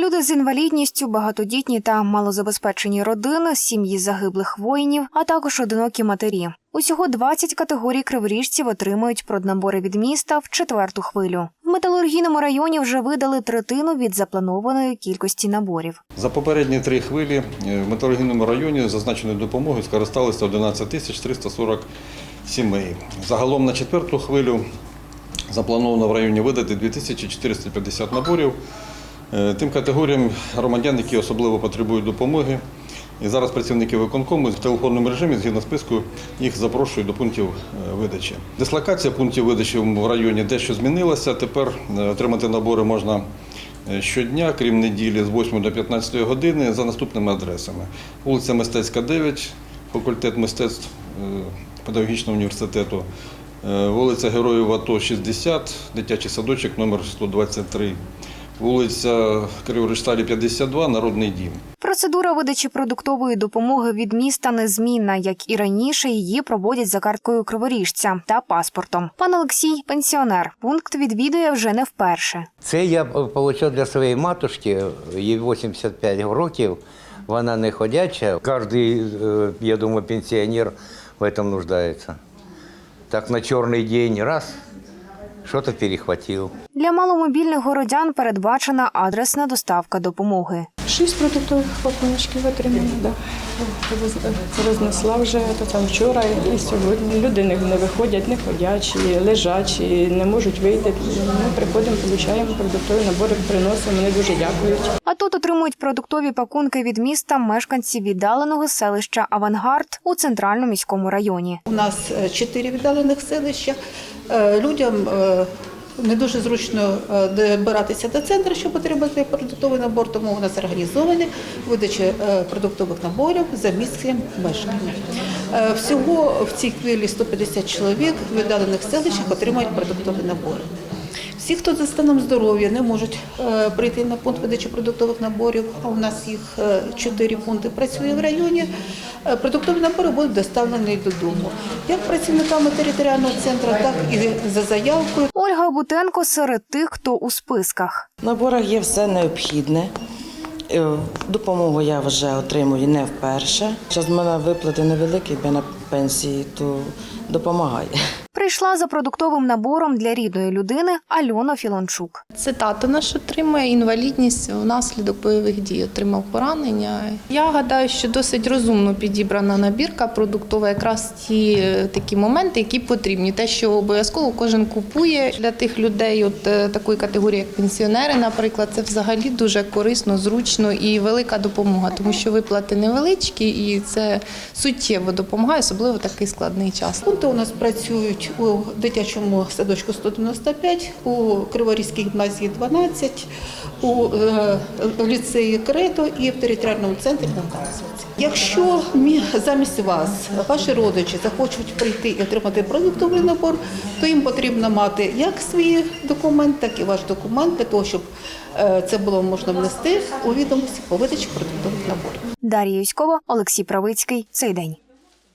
Люди з інвалідністю, багатодітні та малозабезпечені родини, сім'ї загиблих воїнів, а також одинокі матері. Усього 20 категорій криворіжців отримують проднабори від міста в четверту хвилю. В металургійному районі вже видали третину від запланованої кількості наборів. За попередні три хвилі е, в металургійному районі зазначеною допомогою скористалися 11 тисяч 340 сімей. Загалом на четверту хвилю заплановано в районі видати 2450 наборів тим категоріям громадян, які особливо потребують допомоги. І зараз працівники виконкому в телефонному режимі згідно списку їх запрошують до пунктів е, видачі. Дислокація пунктів видачі в районі дещо змінилася. Тепер е, отримати набори можна е, щодня, крім неділі, з 8 до 15 години за наступними адресами: вулиця Мистецька, 9, факультет мистецтв е, педагогічного університету, е, вулиця Героїв АТО 60, дитячий садочок номер 123, вулиця Криворіжсталі 52, Народний дім. Процедура видачі продуктової допомоги від міста незмінна, як і раніше. Її проводять за карткою криворіжця та паспортом. Пан Олексій пенсіонер. Пункт відвідує вже не вперше. Це я отримав для своєї матушки, їй 85 років, вона не ходяча. Кожен, я думаю, пенсіонер в этом нуждається. Так на чорний день раз, що-то перехватив. Для маломобільних городян передбачена адресна доставка допомоги. Шість продуктових пакуночків отримали, да. Це рознесла вже то там вчора і сьогодні. Люди не, не виходять, не ходячі, лежачі, не можуть вийти. Ми приходимо, получаємо продуктові набори, приносимо. Вони дуже дякують. А тут отримують продуктові пакунки від міста мешканці віддаленого селища Авангард у центральному міському районі. У нас е, чотири віддалених селища. Е, Людям е, не дуже зручно е, добиратися до центру, щоб отримати продуктовий набор, тому у нас організовані видача е, продуктових наборів за місцем мешкання. Е, Всього в цій хвилі 150 чоловік в віддалених селищах отримують продуктові набори. Всі, хто за станом здоров'я не можуть е, прийти на пункт видачі продуктових наборів, а у нас їх е, чотири пункти працює в районі. е, Продуктові набори будуть доставлені додому, як працівниками територіального центру, так і за заявкою. Ольга Бутенко серед тих, хто у списках. В наборах є все необхідне. Допомогу я вже отримую не вперше. Зараз в мене виплати невеликі, бо я на пенсії, то допомагає. Прийшла за продуктовим набором для рідної людини Альона Філончук. Це тато наш отримує інвалідність внаслідок бойових дій, отримав поранення. Я гадаю, що досить розумно підібрана набірка продуктова, якраз ті е, такі моменти, які потрібні. Те, що обов'язково кожен купує для тих людей, от е, такої категорії, як пенсіонери, наприклад, це взагалі дуже корисно, зручно і велика допомога, тому що виплати невеличкі, і це суттєво допомагає, особливо в такий складний час. Пункти у нас працюють у дитячому садочку 195, у Криворізькій гімназії 12, у е, ліцеї Крето і в територіальному центрі на Якщо мі- замість вас ваші родичі захочуть прийти і отримати продуктовий набор, то їм потрібно мати як свій документ, так і ваш документ для того, щоб е, це було можна внести у відомості по видачі продуктових наборів. Дар'я Юськова, Олексій Правицький. Цей день.